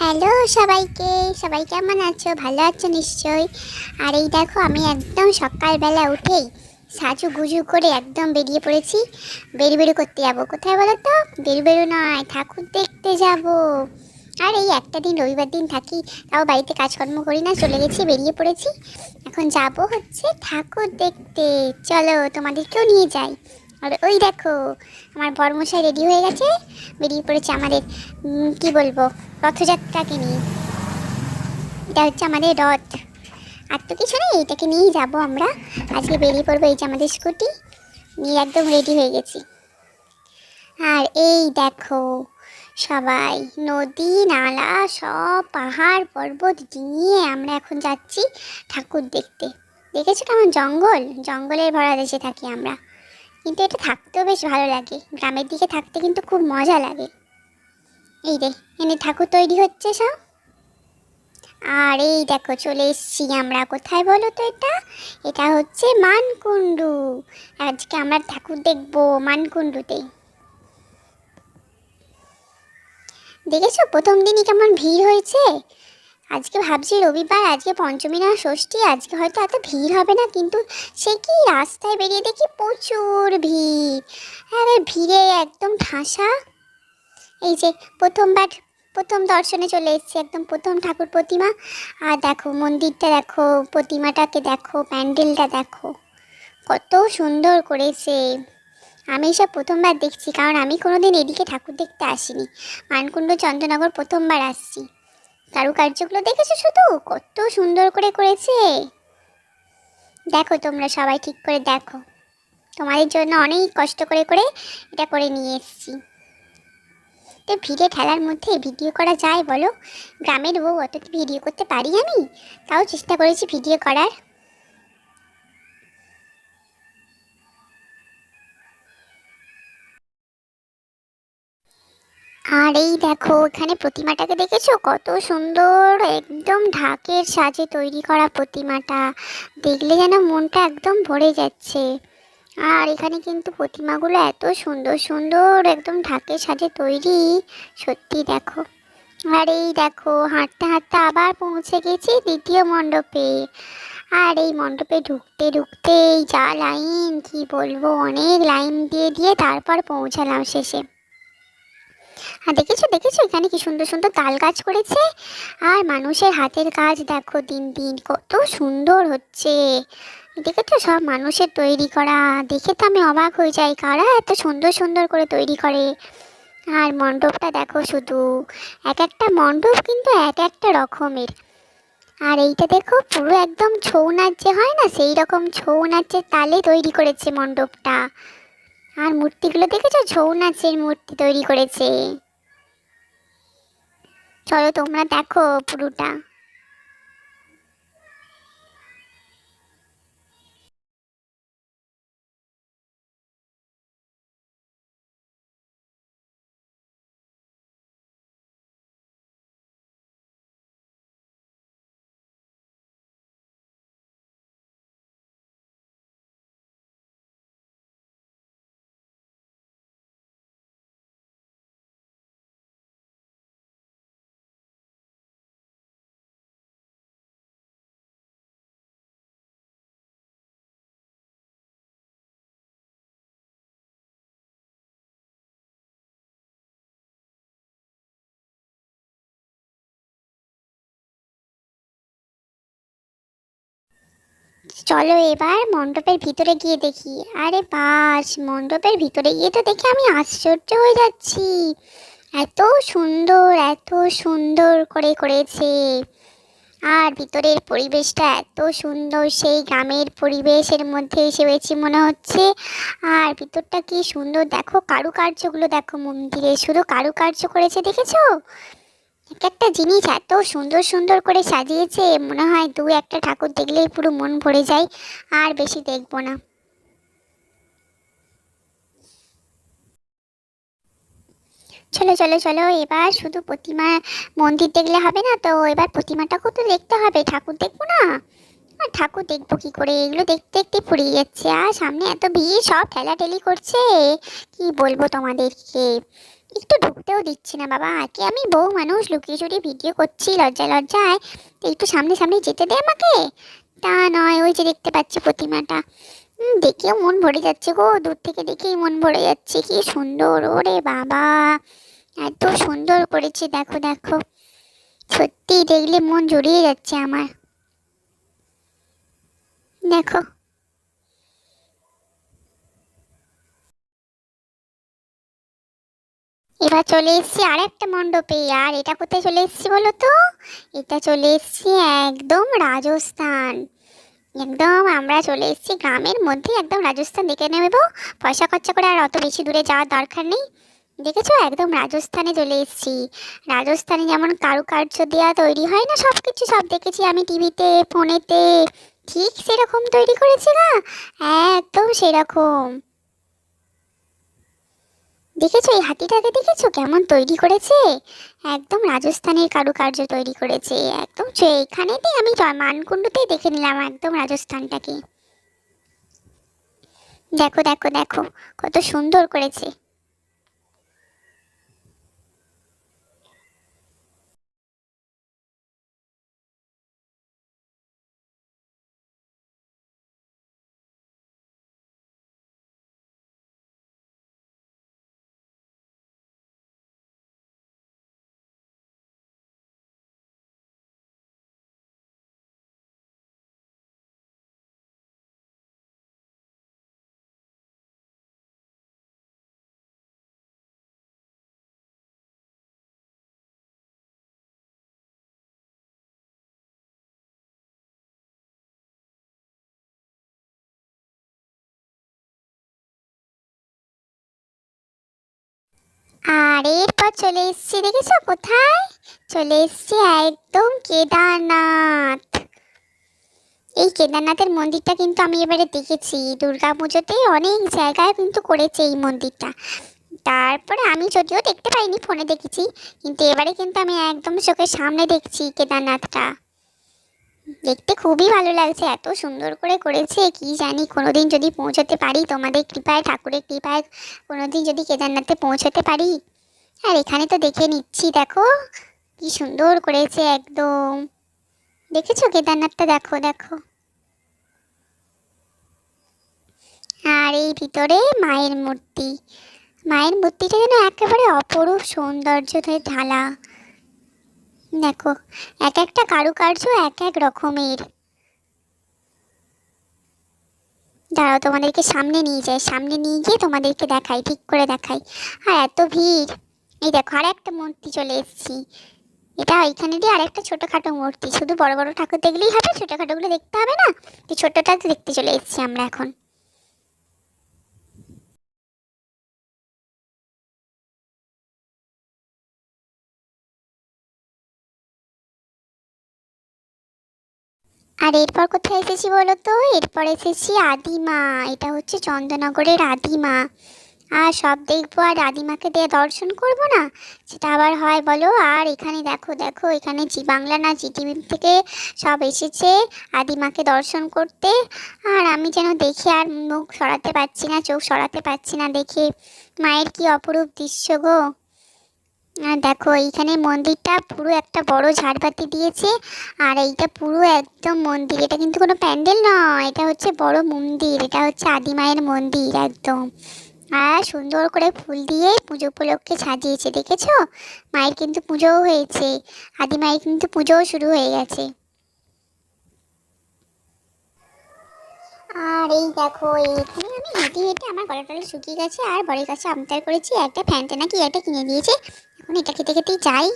Hello সবাইকে, সবাই কেমন আছো? ভালো আছো নিশ্চয়ই? আর এই দেখো, আমি একদম সকালবেলা উঠেই সাজু গুজু করে একদম বেরিয়ে পড়েছি। বেরু বেরু করতে যাব। কোথায় বলো তো? বেরু বেরু নয়, ঠাকুর দেখতে যাব। আর এই একটা দিন রবিবার দিন থাকি, তাও বাড়িতে কাজকর্ম করি না, চলে গেছি, বেরিয়ে পড়েছি। এখন যাব হচ্ছে ঠাকুর দেখতে। চলো তোমাদেরকেও নিয়ে যাই। আর ওই দেখো, আমার বর্মশাই রেডি হয়ে গেছে। বেরিয়ে পড়েছে আমাদের কি বলব রথযাত্রাকে নিয়ে। এটা হচ্ছে আমাদের রথ। আর তো কিছু নেই, এটাকে নিয়েই যাব আমরা। আজকে বেরিয়ে পড়ব এই যে আমাদের স্কুটি নিয়ে একদম রেডি হয়ে গেছি। আর এই দেখো, সবাই, নদী, নালা, সব পাহাড়, পর্বত ডিঙিয়ে আমরা এখন যাচ্ছি ঠাকুর দেখতে। দেখেছ কেমন জঙ্গল? জঙ্গলের ভরা দেশে থাকি আমরা। কিন্তু এটা থাকতেও বেশ ভালো লাগে। গ্রামের দিকে থাকতে কিন্তু খুব মজা লাগে। এই রে, এনে ঠাকুর তৈরি হচ্ছে সব। আর এই দেখো, চলে এসছি আমরা। কোথায় বলো তো এটা? এটা হচ্ছে মানকুণ্ডু। আজকে আমরা ঠাকুর দেখব মানকুণ্ডুতে। দেখেছ? প্রথম দিনই কেমন ভিড় হয়েছে। আজকে ভাবছি রবিবার, আজকে পঞ্চমী না, ষষ্ঠী, আজকে হয়তো এত ভিড় হবে না, কিন্তু সে কি রাস্তায় বেরিয়ে দেখি প্রচুর ভিড়। আরে ভিড়ে একদম ঠাসা। এই যে প্রথমবার, প্রথম দর্শনে চলে এসেছি একদম, প্রথম ঠাকুর প্রতিমা। আর দেখো মন্দিরটা দেখো, প্রতিমাটাকে দেখো, প্যান্ডেলটা দেখো, কত সুন্দর করেছে। আমি সব প্রথমবার দেখছি, কারণ আমি কোনোদিন এদিকে ঠাকুর দেখতে আসিনি। মানকুণ্ড চন্দ্রনগর প্রথমবার আসছি। কারুকার্যগুলো দেখেছ শুধু? কত সুন্দর করে করেছে। দেখো তোমরা সবাই ঠিক করে দেখো। তোমাদের জন্য অনেক কষ্ট করে করে এটা করে নিয়ে এসেছি। তো ভিড়ে ঠেলার মধ্যে ভিডিও করা যায় বলো? গ্রামের বউ অত ভিডিও করতে পারি আমি? তাও চেষ্টা করেছি ভিডিও করার। আর এই দেখো, এখানে প্রতিমাটাকে দেখেছ? কত সুন্দর, একদম ঢাকের সাজে তৈরি করা প্রতিমাটা। দেখলে যেন মনটা একদম ভরে যাচ্ছে। আর এখানে কিন্তু প্রতিমাগুলো এত সুন্দর সুন্দর, একদম ঢাকের সাজে তৈরি। সত্যি দেখো। আর এই দেখো, হাঁটতে হাঁটতে আবার পৌঁছে গেছি দ্বিতীয় মণ্ডপে। আর এই মণ্ডপে ঢুকতে ঢুকতে যা লাইন, কি বলব, অনেক লাইন দিয়ে দিয়ে তারপর পৌঁছালাম শেষে। আর দেখেছ দেখেছ? এখানে কি সুন্দর সুন্দর তাল গাছ করেছে। আর মানুষের হাতের কাজ দেখো দিন দিন, কত সুন্দর হচ্ছে। দেখেছ? সব মানুষের তৈরি করা। দেখে তো আমি অবাক হয়ে যাই, কারা এত সুন্দর সুন্দর করে তৈরি করে। আর মণ্ডপটা দেখো শুধু, এক একটা মণ্ডপ কিন্তু এক একটা রকমের। আর এইটা দেখো, পুরো একদম ছৌ নাচ যে হয় না? সেই রকম ছৌ নাচের তালে তৈরি করেছে মণ্ডপটা। আর মূর্তিগুলো দেখেছ? ছৌ নাচের মূর্তি তৈরি করেছে। চলো তোমরা দেখো পুরোটা। চলো এবার মণ্ডপের ভিতরে গিয়ে দেখি। আরে বাস, মণ্ডপের ভিতরে গিয়ে তো দেখে আমি আশ্চর্য হয়ে যাচ্ছি। এত সুন্দর এত সুন্দর করে করেছে। আর ভিতরের পরিবেশটা এত সুন্দর, সেই গ্রামের পরিবেশের মধ্যে এসে হয়েছি মনে হচ্ছে। আর ভিতরটা কি সুন্দর, দেখো কারুকার্যগুলো দেখো মন্দিরে, শুধু কারুকার্য করেছে, দেখেছ? এক একটা জিনিস এত সুন্দর সুন্দর করে সাজিয়েছে, মনে হয় দু একটা ঠাকুর দেখলেই পুরো মন ভরে যায়, আর বেশি দেখব না। চলো চলো চলো, এবার শুধু প্রতিমা মন্দির দেখলে হবে না তো, এবার প্রতিমাটাকেও তো দেখতে হবে, ঠাকুর দেখব না? আর ঠাকুর দেখব কি করে? এগুলো দেখতে দেখতে ফুরিয়ে যাচ্ছে, আর সামনে এত ভিড়, সব ঠেলাঠেলি করছে, কি বলব তোমাদেরকে? একটু ঢুকতেও দিচ্ছে না, বাবা। আগে আমি বউ মানুষ, লুকিয়ে চুরিয়ে ভিডিও করছি লজ্জা লজ্জায়। তো একটু সামনে সামনে যেতে দে আমাকে। তা নয়, ওই যে দেখতে পাচ্ছি প্রতিমাটা। দেখেও মন ভরে যাচ্ছে গো। দূর থেকে দেখেই মন ভরে যাচ্ছে। কি সুন্দর, ওরে বাবা। এত সুন্দর করেছে, দেখো দেখো। সত্যি দেখলে মন জড়িয়ে যাচ্ছে আমার। দেখো। এবার চলে এসেছি আর একটা মণ্ডপে। আর এটা কোথায় চলে এসেছি বলো তো? এটা চলে এসেছি একদম রাজস্থান। একদম আমরা চলে এসেছি গ্রামের মধ্যে একদম রাজস্থান দেখে নেব পয়সা খরচা করে আর অত বেশি দূরে যাওয়ার দরকার নেই। দেখেছ? একদম রাজস্থানে চলে এসেছি। রাজস্থানে যেমন কারুকার্য দেওয়া তৈরি হয় না সব কিছু সব দেখেছি আমি টিভিতে, ফোনেতে। ঠিক সেরকম তৈরি করেছি না একদম সেরকম। দেখেছ, এই হাতিটাকে দেখেছ? কেমন তৈরি করেছে? একদম রাজস্থানের কারুকার্য তৈরি করেছে, একদম। এইখানেতেই আমি মানকুণ্ডুতেই দেখে নিলাম একদম রাজস্থানটাকে। দেখো দেখো দেখো, কত সুন্দর করেছে। আর এরপর চলে এসছি, দেখেছ কোথায়? চলে এসছি একদম কেদারনাথ। এই কেদারনাথের মন্দিরটা কিন্তু আমি এবারে দেখেছি। দুর্গা পুজোতে অনেক জায়গায় কিন্তু করেছে এই মন্দিরটা। তারপরে আমি যদিও দেখতে পাইনি, ফোনে দেখেছি, কিন্তু এবারে কিন্তু আমি একদম চোখের সামনে দেখছি কেদারনাথটা। দেখতে খুবই ভালো লাগছে। এত সুন্দর করে করেছে, কি জানি কোনোদিন যদি পৌঁছতে পারি, তোমাদের কৃপায়, ঠাকুরের কৃপায় কোনোদিন যদি কেদারনাথে পৌঁছতে পারি। আর এখানে তো দেখে নিচ্ছি, দেখো, কি সুন্দর করেছে একদম। দেখেছ কেদারনাথটা? দেখো দেখো। আর এই ভিতরে মায়ের মূর্তি। মায়ের মূর্তিটা যেন একেবারে অপরূপ সৌন্দর্যতে ঢালা। দেখো, এক একটা কারুকার্য এক এক রকমের। দাঁড়াও, তোমাদেরকে সামনে নিয়ে যাই। সামনে নিয়ে গিয়ে তোমাদেরকে দেখাই, ঠিক করে দেখাই। আর এত ভিড়। এই দেখো, আর একটা মূর্তি চলে এসেছি। এটা এখানেরই আর একটা ছোটোখাটো মূর্তি। শুধু বড় বড় ঠাকুর দেখলেই হবে, ছোটোখাটোগুলো দেখতে হবে না? তো ছোটোটা দেখতে চলে এসেছি আমরা এখন। আর এরপর কোথায় এসেছি বলো তো? এরপর এসেছি আদিমা এটা হচ্ছে চন্দননগরের আদিমা আর সব দেখব, আর আদিমাকে দিয়ে দর্শন করব না? সেটা আবার হয় বলো। আর এখানে দেখো দেখো, এখানে জি বাংলা না জি টিভি থেকে সব এসেছে আদিমাকে দর্শন করতে। আর আমি যেন দেখে আর মুখ সরাতে পারছি না, চোখ সরাতে পারছি না দেখে। মায়ের কি অপরূপ দৃশ্য গো। আর দেখো, এইখানে মন্দিরটা পুরো একটা বড় ঝাড়বাতি দিয়েছে। আর এইটা পুরো একদম মন্দির। এটা কিন্তু কোনো প্যান্ডেল নয়, এটা হচ্ছে বড় মন্দির। এটা হচ্ছে আদিমায়ের মন্দির একদম। আর সুন্দর করে ফুল দিয়ে পুজো উপলক্ষে সাজিয়েছে, দেখেছ? মায়ের কিন্তু পুজোও হয়েছে। আদিমায়ের কিন্তু পুজোও শুরু হয়ে গেছে। আর এই দেখো এখানে আমি হেঁটে হেঁটে আমার গলা টলা শুকিয়ে গেছে, আর বরের কাছে আমতার করেছি একটা ফ্যানটা নাকি একটা কিনে দিয়েছে। এখন এটা খেতে খেতেই যাই।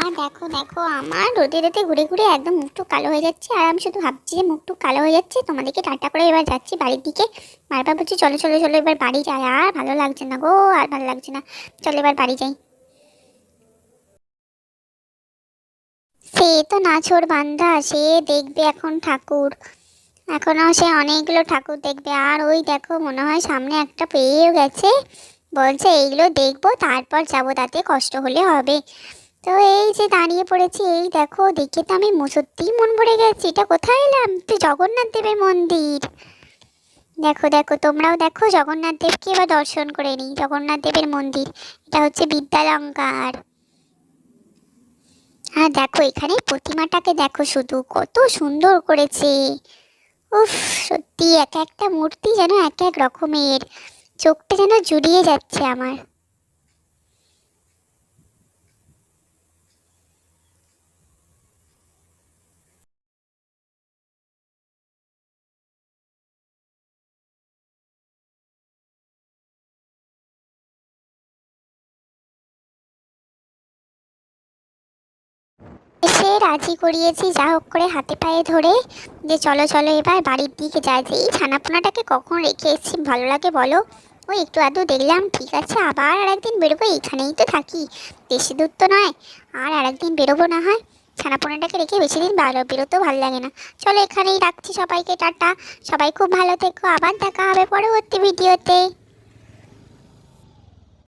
আর দেখো দেখো, আমার রোদে রোদে ঘুরে ঘুরে একদম মুখটু কালো হয়ে যাচ্ছে। আর আমি শুধু ভাবছি যে মুখটু কালো হয়ে যাচ্ছে, তোমাদেরকে টাটা করে এবার যাচ্ছি বাড়ির দিকে। বারবার বলছি, চলো চলো চলো এবার বাড়ি যাই। আর ভালো লাগছে না গো, আর ভালো লাগছে না। চলো এবার বাড়ি যাই। সে তো না নাছোড় বান্ধা সে দেখবে এখন ঠাকুর। এখনও সে অনেকগুলো ঠাকুর দেখবে। আর ওই দেখো, মনে হয় সামনে একটা পেয়েও গেছে। বলছে, এইগুলো দেখব, তারপর যাব, তাতে কষ্ট হলে হবে। তো এই যে দাঁড়িয়ে পড়েছি, এই দেখো, দেখে তো আমি সত্যিই মন ভরে গেছি। এটা কোথায় এলাম? তো জগন্নাথ দেবের মন্দির। দেখো দেখো, তোমরাও দেখো, জগন্নাথ দেবকে এবার দর্শন করে নিই। জগন্নাথ দেবের মন্দির, এটা হচ্ছে বিদ্যালঙ্কার। আর দেখো, এখানে প্রতিমাটাকে দেখো শুধু, কত সুন্দর করেছে। উফ সত্যি এক একটা মূর্তি যেন এক এক রকমের। চোখটা যেন জুড়িয়ে যাচ্ছে আমার এসে রাজি করিয়েছি, যা হোক করে হাতে পায়ে ধরে। যে চলো চলো এবার বাড়ির দিকে যাই। যে এই ছানাপোনাটাকে কখন রেখে এসেছি, ভালো লাগে বলো? ওই একটু আধটু দেখলাম, ঠিক আছে, আবার আর একদিন বেরোবো, এইখানেই তো থাকি। বেশি দূর তো নয়, আর আরেকদিন বেরোবো না হয়। ছানাপোনাটাকে রেখে বেশি দিন ভালো, বেরোতেও ভালো লাগে না। চলো এখানেই রাখছি সবাইকে, টাটা। সবাই খুব ভালো থেকো, আবার দেখা হবে পরবর্তী ভিডিওতে।